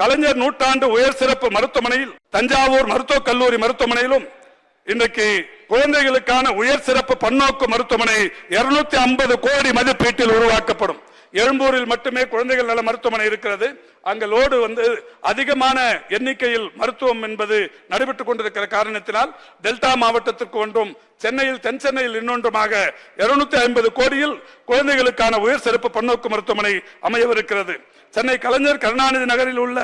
கலைஞர் நூற்றாண்டு உயர் சிறப்பு மருத்துவமனையில் தஞ்சாவூர் மருத்துவக் கல்லூரி மருத்துவமனையிலும் இன்றைக்கு குழந்தைகளுக்கான உயர் சிறப்பு பன்னோக்கு மருத்துவமனை 250 ஐம்பது கோடி மதிப்பீட்டில் உருவாக்கப்படும். எழும்பூரில் மட்டுமே குழந்தைகள் நல மருத்துவமனை இருக்கிறது. அங்க லோடு வந்து அதிகமான எண்ணிக்கையில் மருத்துவம் என்பது நடைபெற்றுக் கொண்டிருக்கிற காரணத்தினால் டெல்டா மாவட்டத்திற்கு ஒன்றும் சென்னையில் தென் சென்னையில் இன்னொன்றுமாக 250 ஐம்பது கோடியில் குழந்தைகளுக்கான உயர் சிறப்பு பன்னோக்கு மருத்துவமனை அமையவிருக்கிறது. சென்னை கலைஞர் கருணாநிதி நகரில் உள்ள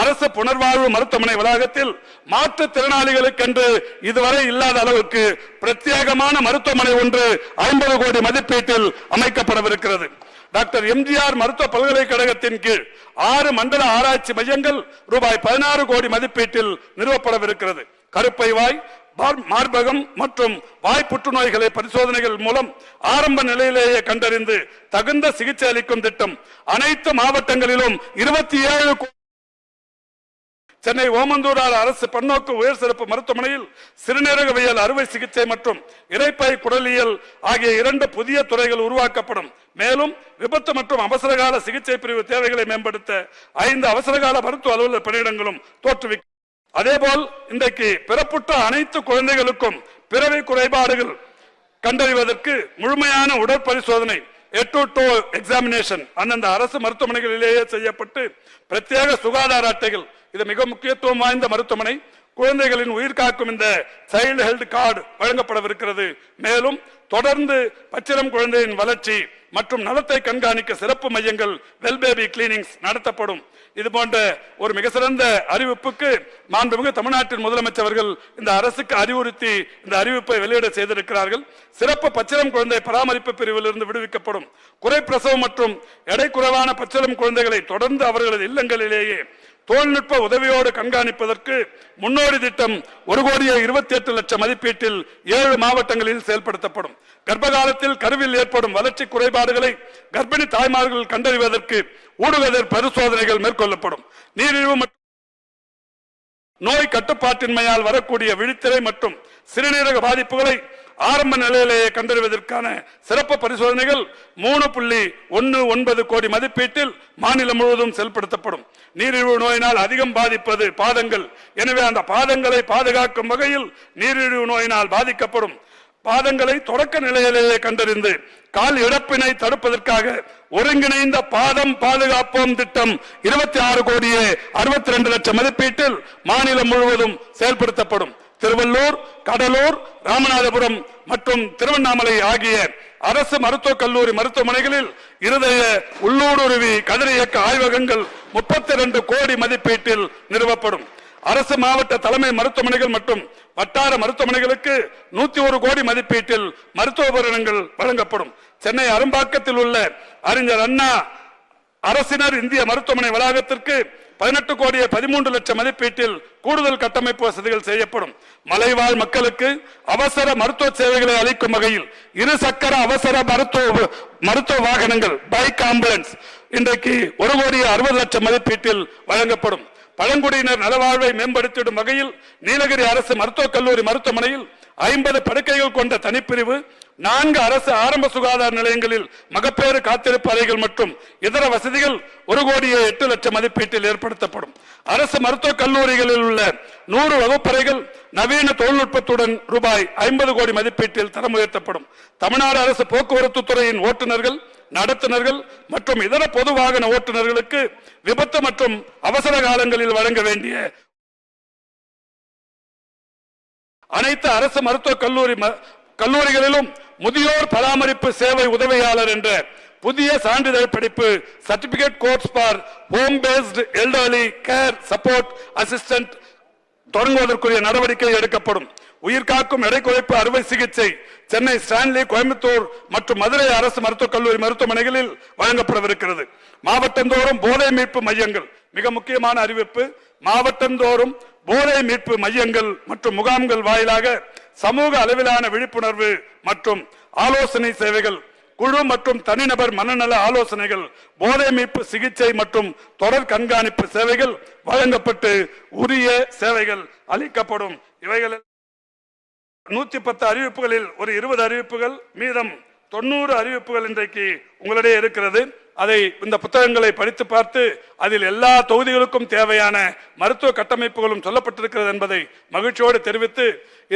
அரசு புனர்வாழ்வு மருத்துவமனை வளாகத்தில் மாற்றுத்திறனாளிகளுக்கென்று இதுவரை இல்லாத அளவுக்கு பிரத்யேகமான மருத்துவமனை ஒன்று ஐம்பது கோடி மதிப்பீட்டில் அமைக்கப்படவிருக்கிறது. டாக்டர் எம்ஜிஆர் மருத்துவ பல்கலைக்கழகத்தின் கீழ் ஆறு மண்டல ஆராய்ச்சி மையங்கள் ரூபாய் பதினாறு கோடி மதிப்பீட்டில் நிறுவப்படவிருக்கிறது. கருப்பை வாய் மார்பகம் மற்றும் வாய் புற்றுநோய்களை பரிசோதனைகள் மூலம் ஆரம்ப நிலையிலேயே கண்டறிந்து தகுந்த சிகிச்சை அளிக்கும் திட்டம் அனைத்து மாவட்டங்களிலும் இருபத்தி ஏழு சென்னை ஓமந்தூரார் அரசு பன்னோக்கு உயர் சிறப்பு மருத்துவமனையில் சிறுநீரகவியல் அறுவை சிகிச்சை மற்றும் இறைப்பை குடலியல் ஆகிய இரண்டு புதிய துறைகள் உருவாக்கப்படும். மேலும் விபத்து மற்றும் அவசரகால சிகிச்சை பிரிவு தேவைகளை மேம்படுத்த ஐந்து அவசரகால மருத்துவ அலுவலர் பணியிடங்களும் தோற்றுவிக்கும் அதேபோல் இன்றைக்கு பிறப்புற்ற அனைத்து குழந்தைகளுக்கும் பிறவி குறைபாடுகள் கண்டறிவதற்கு முழுமையான உடற்பரிசோதனை எட்டு டு எக்ஸாமினேஷன் அந்தந்த அரசு மருத்துவமனைகளிலேயே செய்யப்பட்டு பிரத்யேக சுகாதார அட்டைகள் இது மிக முக்கியத்துவம் வாய்ந்த மருத்துவமனை. குழந்தைகளின் உயிர் காக்கும் இந்த சைல்டு ஹெல்த் கார்டு வழங்கப்படவிருக்கிறது. மேலும் தொடர்ந்து பச்சிரம் குழந்தையின் வளர்ச்சி மற்றும் நலத்தை கண்காணிக்க சிறப்பு மையங்கள் வெல் பேபி கிளீனிங்ஸ் நடத்தப்படும். இது போன்ற ஒரு மிக சிறந்த அறிவிப்புக்கு மாண்புமிகு தமிழ்நாட்டின் முதலமைச்சர்கள் இந்த அரசுக்கு அறிவுறுத்தி இந்த அறிவிப்பை வெளியிட செய்திருக்கிறார்கள். சிறப்பு பச்சிரம் குழந்தை பராமரிப்பு பிரிவில் இருந்து விடுவிக்கப்படும். குறை பிரசவம் மற்றும் எடை குறைவான பச்சிளம் குழந்தைகளை தொடர்ந்து அவர்களது இல்லங்களிலேயே தொழில்நுட்ப உதவியோடு கண்காணிப்பதற்கு முன்னோடி திட்டம் ஒரு கோடியே இருபத்தி எட்டு லட்சம் மதிப்பீட்டில் ஏழு மாவட்டங்களில் செயல்படுத்தப்படும். கர்ப்பகாலத்தில் கருவில் ஏற்படும் வளர்ச்சி குறைபாடுகளை கர்ப்பிணி தாய்மார்கள் கண்டறிவதற்கு ஊடுகதிர் பரிசோதனைகள் மேற்கொள்ளப்படும். நீரிழிவு மற்றும் நோய் கட்டுப்பாட்டின்மையால் வரக்கூடிய விழித்திரை மற்றும் சிறுநீரக பாதிப்புகளை ஆரம்ப நிலையிலேயே கண்டறிவதற்கான சிறப்பு பரிசோதனைகள் மூணு புள்ளி ஒன்னு ஒன்பது கோடி மதிப்பீட்டில் மாநிலம் முழுவதும் செயல்படுத்தப்படும். நீரிழிவு நோயினால் அதிகம் பாதிப்பது பாதங்கள். எனவே அந்த பாதங்களை பாதுகாக்கும் வகையில் நீரிழிவு நோயினால் பாதிக்கப்படும். பாதங்களை தொடக்க நிலையிலேயே கண்டறிந்து கால் இழப்பினை தடுப்பதற்காக ஒருங்கிணைந்த பாதம் பாதுகாப்போம் திட்டம் இருபத்தி ஆறு கோடியே அறுபத்தி ரெண்டு லட்சம் மதிப்பீட்டில் மாநிலம் முழுவதும் செயல்படுத்தப்படும். திருவள்ளூர் கடலூர் ராமநாதபுரம் மற்றும் திருவண்ணாமலை ஆகிய அரசு மருத்துவக் கல்லூரி மருத்துவமனைகளில் இருதய உள்ளூடுருவி கதிரியக்க ஆய்வகங்கள் முப்பத்தி இரண்டு கோடி மதிப்பீட்டில் நிறுவப்படும். அரசு மாவட்ட தலைமை மருத்துவமனைகள் மற்றும் வட்டார மருத்துவமனைகளுக்கு நூத்தி ஒரு கோடி மதிப்பீட்டில் மருத்துவ உபகரணங்கள் வழங்கப்படும். சென்னை அரும்பாக்கத்தில் உள்ள அறிஞர் அண்ணா அரசினர் இந்திய மருத்துவமனை வளாகத்திற்கு பதினெட்டு கோடியே பதிமூன்று லட்சம் மதிப்பீட்டில் கூடுதல் கட்டமைப்பு வசதிகள் செய்யப்படும். மலைவாழ் மக்களுக்கு அவசர மருத்துவ சேவைகளை அளிக்கும் வகையில் இரு சக்கர அவசர மருத்துவ மருத்துவ வாகனங்கள் பைக் ஆம்புலன்ஸ் இன்றைக்கு ஒரு கோடியே அறுபது லட்சம் மதிப்பீட்டில் வழங்கப்படும். பழங்குடியினர் நலவாழ்வை மேம்படுத்திடும் வகையில் நீலகிரி அரசு மருத்துவக் கல்லூரி மருத்துவமனையில் ஐம்பது படுக்கைகள் கொண்ட தனிப்பிரிவு நான்கு அரசு ஆரம்ப சுகாதார நிலையங்களில் மகப்பேறு காத்திருப்பு அறைகள் மற்றும் இதர வசதிகள் ஒரு கோடியே எட்டு லட்சம் மதிப்பீட்டில் ஏற்படுத்தப்படும். அரசு மருத்துவக் கல்லூரிகளில் உள்ள நூறு வகுப்பறைகள் நவீன தொழில்நுட்பத்துடன் ரூபாய் ஐம்பது கோடி மதிப்பீட்டில் தரம் உயர்த்தப்படும். தமிழ்நாடு அரசு போக்குவரத்து துறையின் ஓட்டுநர்கள் நடத்துனர்கள் மற்றும் இதர பொது வாகன ஓட்டுநர்களுக்கு விபத்து மற்றும் அவசர காலங்களில் வழங்க வேண்டிய அனைத்து அரசு மருத்துவக் கல்லூரி ம- கல்லூரிகளிலும் முதியோர் பராமரிப்பு சேவை உதவியாளர் என்ற புதிய சான்றிதழ் படிப்பு certificate course for home based elderly care support assistant தொடங்குவதற்குரிய நடவடிக்கை எடுக்கப்படும். உயிர்காக்கும் எடை குறைப்பு அறுவை சிகிச்சை சென்னை ஸ்டான்லி கோயம்புத்தூர் மற்றும் மதுரை அரசு மருத்துவக் கல்லூரி மருத்துவமனைகளில் வழங்கப்படவிருக்கிறது. மாவட்டந்தோறும் போதை மீட்பு மையங்கள் மிக முக்கியமான அறிவிப்பு மாவட்டந்தோறும் போதை மீட்பு மையங்கள் மற்றும் முகாம்கள் வாயிலாக சமூக அளவிலான விழிப்புணர்வு மற்றும் ஆலோசனை சேவைகள் குழு மற்றும் தனிநபர் மனநல ஆலோசனைகள் போதை மீட்பு சிகிச்சை மற்றும் தொடர் கண்காணிப்பு சேவைகள் வழங்கப்பட்டு உரிய சேவைகள் அளிக்கப்படும். இவைகள் நூத்தி பத்து அறிவிப்புகளில் ஒரு இருபது அறிவிப்புகள் மீதம் தொண்ணூறு அறிவிப்புகள் இன்றைக்கு உங்களிடையே இருக்கிறது. அதை இந்த புத்தகங்களை படித்து பார்த்து அதில் எல்லா தொகுதிகளுக்கும் தேவையான மருத்துவ கட்டமைப்புகளும் சொல்லப்பட்டிருக்கிறது என்பதை மகிழ்ச்சியோடு தெரிவித்து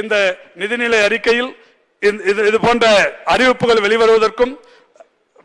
இந்த நிதிநிலை அறிக்கையில் இது இது போன்ற அறிவிப்புகள் வெளிவருவதற்கும்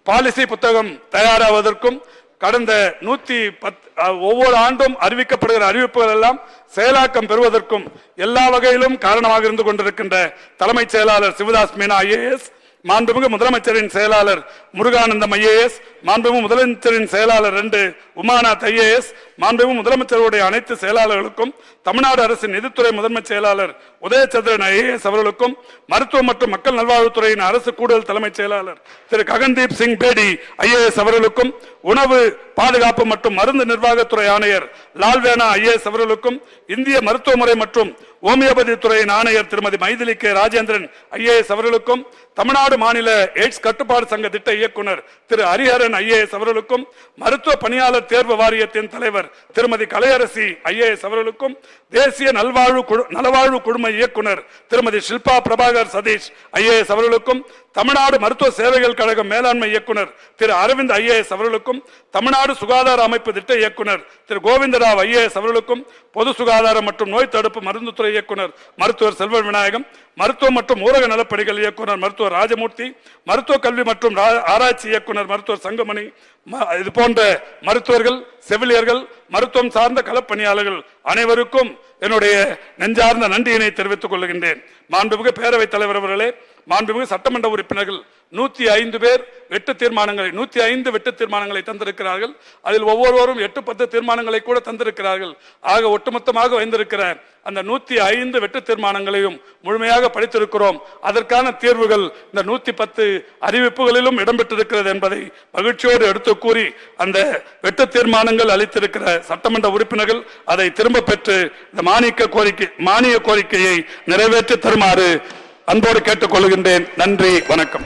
பாலிசி புத்தகம் தயாராவதற்கும் கடந்த நூத்தி பத் ஒவ்வொரு ஆண்டும் அறிவிக்கப்படுகிற அறிவிப்புகள் எல்லாம் செயலாக்கம் பெறுவதற்கும் எல்லா வகையிலும் காரணமாக இருந்து கொண்டிருக்கின்ற தலைமைச் செயலாளர் சிவதாஸ் மீனா ஐஏஎஸ். மாண்புமிகு முதலமைச்சரின் செயலாளர் முருகானந்தம் ஐஏஎஸ். மாண்புமிகு முதலமைச்சரின் செயலாளர் ரெண்டு உமாநாத் ஐஏஎஸ் மாண்புமிகு முதலமைச்சருடைய அனைத்து செயலாளர்களுக்கும் தமிழ்நாடு அரசின் நிதித்துறை முதன்மை செயலாளர் உதயச்சந்திரன் ஐஏஎஸ் அவர்களுக்கும் மருத்துவம் மற்றும் மக்கள் நல்வாழ்வுத்துறையின் அரசு கூடுதல் தலைமைச் செயலாளர் திரு ககன்தீப் சிங் பேடி ஐஏஎஸ் அவர்களுக்கும் உணவு பாதுகாப்பு மற்றும் மருந்து நிர்வாகத்துறை ஆணையர் லால்வேனா ஐஏஎஸ் அவர்களுக்கும் இந்திய மருத்துவ முறை மற்றும் ஹோமியோபதி துறையின் ஆணையர் திருமதி மைதிலி கே ராஜேந்திரன் ஐஏஎஸ் அவர்களுக்கும் தமிழ்நாடு மாநில எய்ட்ஸ் கட்டுப்பாடு சங்க திட்ட இயக்குனர் திரு ஹரிஹரன் ஐஏஎஸ் அவர்களுக்கும் மருத்துவ பணியாளர் தேர்வு வாரியத்தின் தலைவர் திருமதி கலையரசி ஐஏஎஸ் அவர்களுக்கும் தேசிய நல்வாழ்வு குழு- நலவாழ்வு குழும இயக்குனர் திருமதி ஷில்பா பிரபாகர் சதீஷ் ஐஏஎஸ் அவர்களுக்கும் தமிழ்நாடு மருத்துவ சேவைகள் கழக மேலாண்மை இயக்குனர் திரு அரவிந்த் ஐஏஎஸ் அவர்களுக்கும் தமிழ்நாடு சுகாதார அமைப்பு திட்ட இயக்குனர் திரு கோவிந்தராவ் ஐஏஎஸ் அவர்களுக்கும் பொது சுகாதாரம் மற்றும் நோய் தடுப்பு மருந்துத்துறை இயக்குனர் மருத்துவர் செல்வ விநாயகம் மருத்துவம் மற்றும் ஊரக நலப்பணிகள் இயக்குனர் மருத்துவர் ராஜமூர்த்தி மருத்துவ கல்வி மற்றும் ரா- ஆராய்ச்சி இயக்குனர் மருத்துவர் சங்கமணி ம- இது போன்ற மருத்துவர்கள் செவிலியர்கள் மருத்துவம் சார்ந்த களப்பணியாளர்கள் அனைவருக்கும் என்னுடைய நெஞ்சார்ந்த நன்றியினை தெரிவித்துக் கொள்கின்றேன். மாண்புமிகு பேரவைத் தலைவர் அவர்களே மாண்புமிகு சட்டமன்ற உறுப்பினர்கள் நூத்தி ஐந்து பேர் வெட்டு தீர்மானங்களை நூத்தி ஐந்து வெட்டு தீர்மானங்களை தந்திருக்கிறார்கள். அதில் ஒவ்வொருவரும் எட்டு பத்து தீர்மானங்களை கூட தந்திருக்கிறார்கள். ஆக ஒட்டுமொத்தமாக வைந்திருக்கிற அந்த நூத்தி ஐந்து வெட்டு தீர்மானங்களையும் முழுமையாக படித்திருக்கிறோம். அதற்கான தீர்வுகள் இந்த நூத்தி பத்து அறிவிப்புகளிலும் இடம்பெற்றிருக்கிறது என்பதை மகிழ்ச்சியோடு எடுத்து கூறி அந்த வெட்டு தீர்மானங்கள் அளித்திருக்கிற சட்டமன்ற உறுப்பினர்கள் அதை திரும்ப பெற்று இந்த மானிய கோரிக்கை மானிய கோரிக்கையை நிறைவேற்றி தருமாறு அன்போடு கேட்டுக்கொள்கின்றேன். நன்றி வணக்கம்.